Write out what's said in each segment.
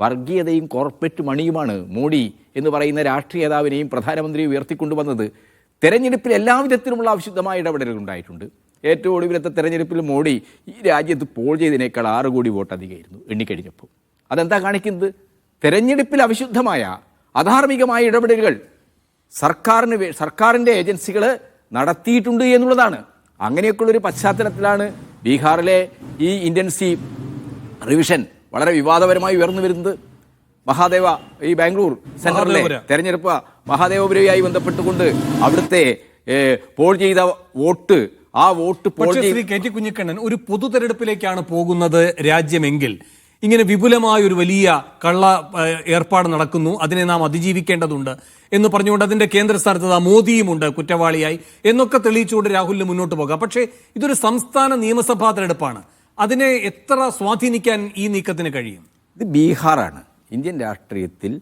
വർഗീയതയും corporate മണിയുമാണ് Modi എന്ന് പറയുന്ന രാഷ്ട്രീയ നേതാവിനെയും പ്രധാനമന്ത്രിയും ഉയർത്തിക്കൊണ്ടുവന്നത്. തെരഞ്ഞെടുപ്പിൽ എല്ലാവിധത്തിലുമുള്ള അവിശുദ്ധമായ ഇടപെടലുകൾ ഉണ്ടായിട്ടുണ്ട്. ഏറ്റവും ഒടുവിലത്തെ തെരഞ്ഞെടുപ്പിൽ മോഡി ഈ രാജ്യത്ത് പോൾ ചെയ്തതിനേക്കാൾ ആറ് കോടി വോട്ട് അധികമായിരുന്നു എണ്ണിക്കഴിഞ്ഞപ്പോൾ. അതെന്താ കാണിക്കുന്നത്? തെരഞ്ഞെടുപ്പിൽ അവിശുദ്ധമായ അധാർമികമായ ഇടപെടലുകൾ സർക്കാരിന് സർക്കാരിന്റെ ഏജൻസികൾ നടത്തിയിട്ടുണ്ട് എന്നുള്ളതാണ്. അങ്ങനെയൊക്കെയുള്ളൊരു പശ്ചാത്തലത്തിലാണ് ബീഹാറിലെ ഈ ഇന്റൻസീവ് റിവിഷൻ വളരെ വിവാദപരമായി ഉയർന്നു വരുന്നത് മഹാദേവ ഈ ബാംഗ്ലൂർ സെൻട്രലിലെ. തെരഞ്ഞെടുപ്പ് മഹാദേവപുരയുമായി ബന്ധപ്പെട്ടുകൊണ്ട് അവിടുത്തെ പോൾ ചെയ്ത വോട്ട് ആ vote poll Shri K T Kunhikannan ഒരു പൊതു തെരഞ്ഞെടുപ്പിലേക്കാണ് പോകുന്നത് രാജ്യമെങ്കിൽ. ഇങ്ങനെ വിപുലമായ ഒരു വലിയ കള്ള ഏർപ്പാട് നടക്കുന്നു. അതിനെ നാം അതിജീവിക്കേണ്ടതുണ്ട് എന്ന് പറഞ്ഞുകൊണ്ട് അതിന്റെ കേന്ദ്ര സ്ഥാനത്ത് ആ മോദിയുമുണ്ട് കുറ്റവാളിയായി. എന്നൊക്കെ തെളിയിച്ചുകൊണ്ട് രാഹുലിന് മുന്നോട്ട് പോകാം. പക്ഷേ ഇതൊരു സംസ്ഥാന നിയമസഭാ തെരഞ്ഞെടുപ്പാണ്. അതിനെ എത്ര സ്വാധീനിക്കാൻ ഈ നീക്കത്തിന് കഴിയും? ഇത് ബീഹാറാണ്. ഇന്ത്യൻ രാഷ്ട്രീയത്തിൽ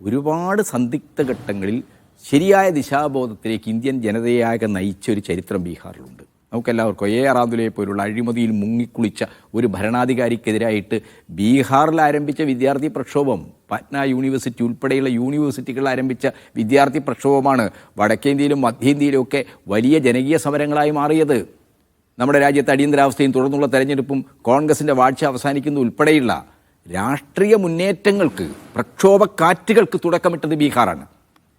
ഒരുപാട് സന്ദിഗ്ധ ഘട്ടങ്ങളിൽ ശരിയായ ദിശാബോധത്തിലേക്ക് ഇന്ത്യൻ ജനതയാകെ നയിച്ച ഒരു ചരിത്രം ബീഹാറിലുണ്ട്. നമുക്കെല്ലാവർക്കും എ ആറാന്തുലയെ പോലുള്ള അഴിമതിയിൽ മുങ്ങിക്കുളിച്ച ഒരു ഭരണാധികാരിക്കെതിരായിട്ട് ബീഹാറിൽ ആരംഭിച്ച വിദ്യാർത്ഥി പ്രക്ഷോഭം പാറ്റ്ന യൂണിവേഴ്സിറ്റി ഉൾപ്പെടെയുള്ള യൂണിവേഴ്സിറ്റികളിൽ ആരംഭിച്ച വിദ്യാർത്ഥി പ്രക്ഷോഭമാണ് വടക്കേന്ത്യയിലും മധ്യേന്ത്യയിലും ഒക്കെ വലിയ ജനകീയ സമരങ്ങളായി മാറിയത്. നമ്മുടെ രാജ്യത്തെ അടിയന്തരാവസ്ഥയും തുടർന്നുള്ള തെരഞ്ഞെടുപ്പും കോൺഗ്രസിന്റെ വാഴ്ച അവസാനിക്കുന്ന ഉൾപ്പെടെയുള്ള രാഷ്ട്രീയ മുന്നേറ്റങ്ങൾക്ക് പ്രക്ഷോഭക്കാറ്റുകൾക്ക് തുടക്കമിട്ടത് ബീഹാറാണ്.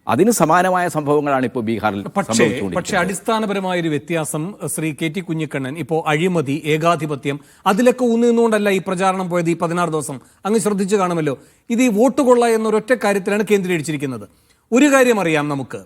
അതിന് സമാനമായ സംഭവങ്ങളാണ് ഇപ്പോൾ ബീഹാറിൽ പക്ഷേ പക്ഷേ അടിസ്ഥാനപരമായ ഒരു വ്യത്യാസം ശ്രീ കെ ടി കുഞ്ഞിക്കണ്ണൻ ഇപ്പോൾ അഴിമതി ഏകാധിപത്യം അതിലൊക്കെ ഊന്നി നിന്നുകൊണ്ടല്ല ഈ പ്രചാരണം പോയത് ഈ പതിനാറ് ദിവസം. അങ്ങ് ശ്രദ്ധിച്ചു കാണുമല്ലോ. ഇത് ഈ വോട്ട് കൊള്ള എന്നൊരൊറ്റ കാര്യത്തിലാണ് കേന്ദ്രീകരിച്ചിരിക്കുന്നത്. ഒരു കാര്യം അറിയാം നമുക്ക്.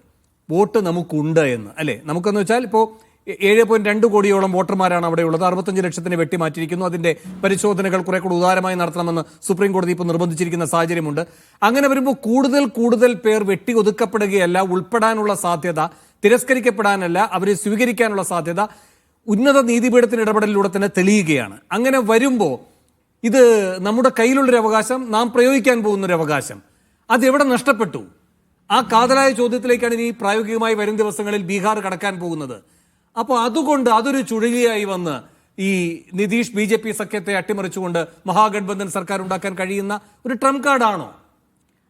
വോട്ട് നമുക്കുണ്ട് എന്ന് അല്ലേ? നമുക്കെന്ന് വെച്ചാൽ ഇപ്പോൾ ഏഴ് പോയിന്റ് രണ്ട് കോടിയോളം വോട്ടർമാരാണ് അവിടെ ഉള്ളത്. അറുപത്തഞ്ച് ലക്ഷത്തിന് വെട്ടിമാറ്റിയിരിക്കുന്നു. അതിന്റെ പരിശോധനകൾ കുറെ കൂടി ഉദാരമായി നടത്തണമെന്ന് സുപ്രീം കോടതി ഇപ്പോൾ നിർബന്ധിച്ചിരിക്കുന്ന സാഹചര്യമുണ്ട്. അങ്ങനെ വരുമ്പോൾ കൂടുതൽ കൂടുതൽ പേർ വെട്ടി ഒതുക്കപ്പെടുകയല്ല ഉൾപ്പെടാനുള്ള സാധ്യത തിരസ്കരിക്കപ്പെടാനല്ല അവരെ സ്വീകരിക്കാനുള്ള സാധ്യത ഉന്നത നീതിപീഠത്തിന്റെ ഇടപെടലിലൂടെ തന്നെ തെളിയുകയാണ്. അങ്ങനെ വരുമ്പോൾ ഇത് നമ്മുടെ കയ്യിലുള്ളൊരു അവകാശം നാം പ്രയോഗിക്കാൻ പോകുന്നൊരു അവകാശം. അത് എവിടെ നഷ്ടപ്പെട്ടു? ആ കാതലായ ചോദ്യത്തിലേക്കാണ് ഇനി പ്രായോഗികമായി വരും ദിവസങ്ങളിൽ ബീഹാർ കടക്കാൻ പോകുന്നത്. അപ്പോൾ അതുകൊണ്ട് അതൊരു ചുഴലിയായി വന്ന് ഈ നിതീഷ് ബി ജെ പി സഖ്യത്തെ അട്ടിമറിച്ചുകൊണ്ട് മഹാഗഡ്ബന്ധൻ സർക്കാർ ഉണ്ടാക്കാൻ കഴിയുന്ന ഒരു ട്രംപ് കാർഡാണോ?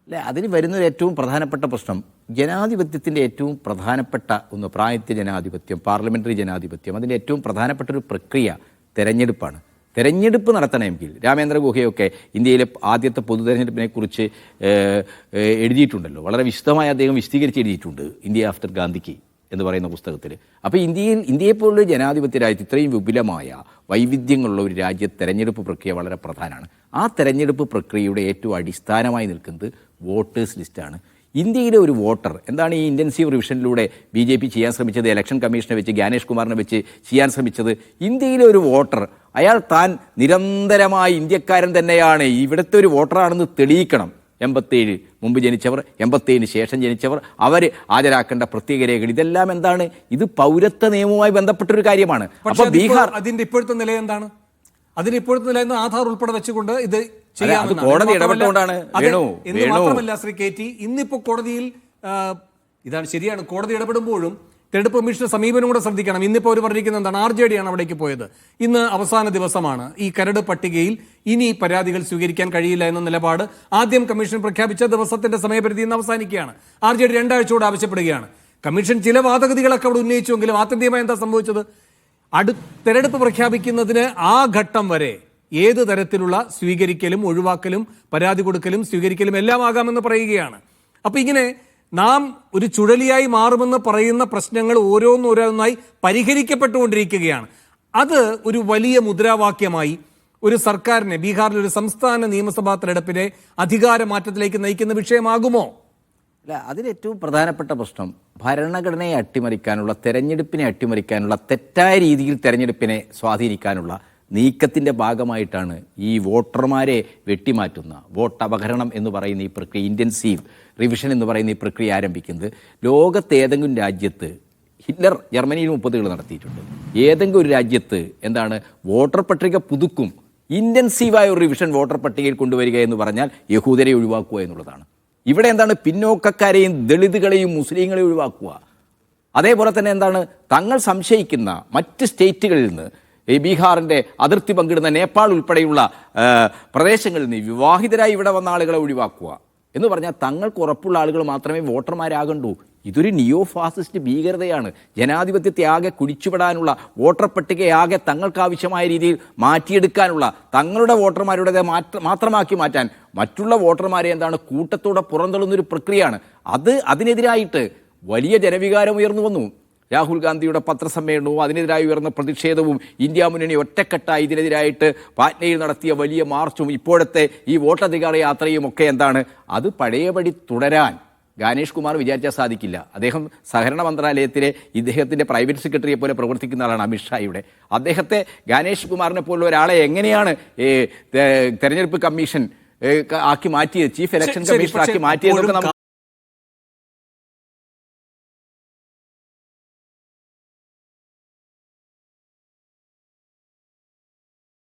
അല്ലെ അതിന് വരുന്നൊരു ഏറ്റവും പ്രധാനപ്പെട്ട പ്രശ്നം ജനാധിപത്യത്തിന്റെ ഏറ്റവും പ്രധാനപ്പെട്ട ഒന്ന് പ്രായത്യ ജനാധിപത്യം പാർലമെന്ററി ജനാധിപത്യം. അതിന്റെ ഏറ്റവും പ്രധാനപ്പെട്ട ഒരു പ്രക്രിയ തെരഞ്ഞെടുപ്പാണ്. തെരഞ്ഞെടുപ്പ് നടത്തണമെങ്കിൽ രാമേന്ദ്ര ഗുഹയൊക്കെ ഇന്ത്യയിലെ ആദ്യത്തെ പൊതു തെരഞ്ഞെടുപ്പിനെ കുറിച്ച് ഏഹ്, ഏഹ്, എഴുതിയിട്ടുണ്ടല്ലോ. വളരെ വിശദമായി അദ്ദേഹം വിശദീകരിച്ച് എഴുതിയിട്ടുണ്ട് ഇന്ത്യ ആഫ്റ്റർ ഗാന്ധിക്ക്. എന്ന് പറയുന്ന പുസ്തകത്തിൽ അപ്പോൾ ഇന്ത്യയിൽ ഇന്ത്യയെപ്പോലുള്ള ജനാധിപത്യ രാജ്യത്ത് ഇത്രയും വിപുലമായ വൈവിധ്യങ്ങളുള്ള ഒരു രാജ്യ തെരഞ്ഞെടുപ്പ് പ്രക്രിയ വളരെ പ്രധാനമാണ്. ആ തെരഞ്ഞെടുപ്പ് പ്രക്രിയയുടെ ഏറ്റവും അടിസ്ഥാനമായി നിൽക്കുന്നത് വോട്ടേഴ്സ് ലിസ്റ്റാണ്. ഇന്ത്യയിലെ ഒരു വോട്ടർ എന്താണ് ഈ ഇന്റൻസീവ് റിവിഷനിലൂടെ ബി ജെ പി ചെയ്യാൻ ശ്രമിച്ചത് ഇലക്ഷൻ കമ്മീഷനെ വെച്ച് ജ്ഞാനേഷ് കുമാറിനെ വെച്ച് ചെയ്യാൻ ശ്രമിച്ചത്? ഇന്ത്യയിലെ ഒരു വോട്ടർ അയാൾ താൻ നിരന്തരമായി ഇന്ത്യക്കാരൻ തന്നെയാണ്. ഇവിടുത്തെ ഒരു വോട്ടറാണെന്ന് തെളിയിക്കണം. എൺപത്തേഴ് മുമ്പ് ജനിച്ചവർ എൺപത്തേഴിന് ശേഷം ജനിച്ചവർ അവർ ഹാജരാക്കേണ്ട പ്രത്യേക രേഖകൾ. ഇതെല്ലാം എന്താണ്? ഇത് പൗരത്വ നിയമവുമായി ബന്ധപ്പെട്ടൊരു കാര്യമാണ്. അപ്പൊ അപ്പോൾ ബീഹാർ അതിന്റെ ഇപ്പോഴത്തെ നില എന്താണ്? അതിന് ഇപ്പോഴത്തെ നില എന്ന് ആധാർ ഉൾപ്പെടെ വെച്ചുകൊണ്ട് ഇത്. കോടതി ഇടപെട്ടുകൊണ്ടാണ്. മാത്രമല്ല ശ്രീ കെ ടി ഇന്നിപ്പോ കോടതിയിൽ ഇതാണ് ശരിയാണ്. കോടതി ഇടപെടുമ്പോഴും തെരഞ്ഞെടുപ്പ് കമ്മീഷന്റെ സമീപനം കൂടെ ശ്രദ്ധിക്കണം. ഇന്നിപ്പോ അവർ പറഞ്ഞിരിക്കുന്നത് എന്താണ്? ആർ ജെ ഡി ആണ് അവിടേക്ക് പോയത്. ഇന്ന് അവസാന ദിവസമാണ് ഈ കരട് പട്ടികയിൽ ഇനി പരാതികൾ സ്വീകരിക്കാൻ കഴിയില്ല എന്ന നിലപാട് ആദ്യം കമ്മീഷൻ പ്രഖ്യാപിച്ച ദിവസത്തിന്റെ സമയപരിധി ഇന്ന് അവസാനിക്കുകയാണ്. ആർ ജെ ഡി രണ്ടാഴ്ചയോട് ആവശ്യപ്പെടുകയാണ്. കമ്മീഷൻ ചില വാദഗതികളൊക്കെ അവിടെ ഉന്നയിച്ചുവെങ്കിലും ആത്യന്തികമായി എന്താ സംഭവിച്ചത്? അടു തെരഞ്ഞെടുപ്പ് പ്രഖ്യാപിക്കുന്നതിന് ആ ഘട്ടം വരെ ഏത് തരത്തിലുള്ള സ്വീകരിക്കലും ഒഴിവാക്കലും പരാതി കൊടുക്കലും സ്വീകരിക്കലും എല്ലാം ആകാമെന്ന് പറയുകയാണ്. അപ്പൊ ഇങ്ങനെ നാം ഒരു ചുഴലിയായി മാറുമെന്ന് പറയുന്ന പ്രശ്നങ്ങൾ ഓരോന്നോരോന്നായി പരിഹരിക്കപ്പെട്ടുകൊണ്ടിരിക്കുകയാണ്. അത് ഒരു വലിയ മുദ്രാവാക്യമായി ഒരു സർക്കാരിനെ ബീഹാറിലെ ഒരു സംസ്ഥാന നിയമസഭാ തെരഞ്ഞെടുപ്പിനെ അധികാരമാറ്റത്തിലേക്ക് നയിക്കുന്ന വിഷയമാകുമോ? അല്ല അതിലേറ്റവും പ്രധാനപ്പെട്ട പ്രശ്നം ഭരണഘടനയെ അട്ടിമറിക്കാനുള്ള തെരഞ്ഞെടുപ്പിനെ അട്ടിമറിക്കാനുള്ള തെറ്റായ രീതിയിൽ തെരഞ്ഞെടുപ്പിനെ സ്വാധീനിക്കാനുള്ള നീക്കത്തിന്റെ ഭാഗമായിട്ടാണ് ഈ വോട്ടർമാരെ വെട്ടിമാറ്റുന്ന വോട്ട് അപഹരണം എന്ന് പറയുന്ന ഈ പ്രക്രിയ ഇന്റൻസീവ് റിവിഷൻ എന്ന് പറയുന്ന ഈ പ്രക്രിയ ആരംഭിക്കുന്നത്. ലോകത്തേതെങ്കിലും രാജ്യത്ത് ഹിറ്റ്ലർ ജർമ്മനിയിൽ മുപ്പതുകൾ നടത്തിയിട്ടുണ്ട്. ഏതെങ്കിലും ഒരു രാജ്യത്ത് എന്താണ് വോട്ടർ പട്ടിക പുതുക്കും ഇന്റൻസീവായ ഒരു റിവിഷൻ വോട്ടർ പട്ടികയിൽ കൊണ്ടുവരിക എന്ന് പറഞ്ഞാൽ യഹൂദരെ ഒഴിവാക്കുക എന്നുള്ളതാണ്. ഇവിടെ എന്താണ് പിന്നോക്കക്കാരെയും ദളിതുകളെയും മുസ്ലിങ്ങളെയും ഒഴിവാക്കുക. അതേപോലെ തന്നെ എന്താണ് തങ്ങൾ സംശയിക്കുന്ന മറ്റ് സ്റ്റേറ്റുകളിൽ നിന്ന് ഈ ബീഹാറിന്റെ അതിർത്തി പങ്കിടുന്ന നേപ്പാൾ ഉൾപ്പെടെയുള്ള പ്രദേശങ്ങളിൽ നിന്ന് വിവാഹിതരായി ഇവിടെ വന്ന ആളുകളെ ഒഴിവാക്കുക. എന്ന് പറഞ്ഞാൽ തങ്ങൾക്ക് ഉറപ്പുള്ള ആളുകൾ മാത്രമേ വോട്ടർമാരാകണ്ടൂ. ഇതൊരു നിയോ ഫാസിസ്റ്റ് ഭീകരതയാണ്. ജനാധിപത്യത്തെ ആകെ കുടിച്ചുവിടാനുള്ള വോട്ടർ പട്ടികയാകെ തങ്ങൾക്ക് ആവശ്യമായ രീതിയിൽ മാറ്റിയെടുക്കാനുള്ള തങ്ങളുടെ വോട്ടർമാരുടെ മാത്രമാക്കി മാറ്റാൻ മറ്റുള്ള വോട്ടർമാരെ എന്താണ് കൂട്ടത്തോടെ പുറന്തള്ളുന്നൊരു പ്രക്രിയയാണ്. അത് അതിനെതിരായിട്ട് വലിയ ജനവികാരം ഉയർന്നു വന്നു. രാഹുൽ ഗാന്ധിയുടെ പത്രസമ്മേളനവും അതിനെതിരായി ഉയർന്ന പ്രതിഷേധവും ഇന്ത്യ മുന്നണി ഒറ്റക്കെട്ടായി ഇതിനെതിരായിട്ട് പാറ്റ്നയിൽ നടത്തിയ വലിയ മാർച്ചും ഇപ്പോഴത്തെ ഈ വോട്ടധികാര യാത്രയും ഒക്കെ എന്താണ്? അത് പഴയപടി തുടരാൻ ഗാനേഷ് കുമാർ വിചാരിച്ചാൽ സാധിക്കില്ല. അദ്ദേഹം സഹകരണ മന്ത്രാലയത്തിലെ ഇദ്ദേഹത്തിന്റെ പ്രൈവറ്റ് സെക്രട്ടറിയെ പോലെ പ്രവർത്തിക്കുന്ന ആളാണ് അമിത്ഷായുടെ അദ്ദേഹത്തെ ഗാനേഷ് കുമാറിനെ പോലുള്ള ഒരാളെ എങ്ങനെയാണ് തെരഞ്ഞെടുപ്പ് കമ്മീഷൻ ആക്കി മാറ്റിയത്? ചീഫ് ഇലക്ഷൻ കമ്മീഷൻ കമ്മീഷണർ ആക്കി മാറ്റിയതൊക്കെ നമുക്ക്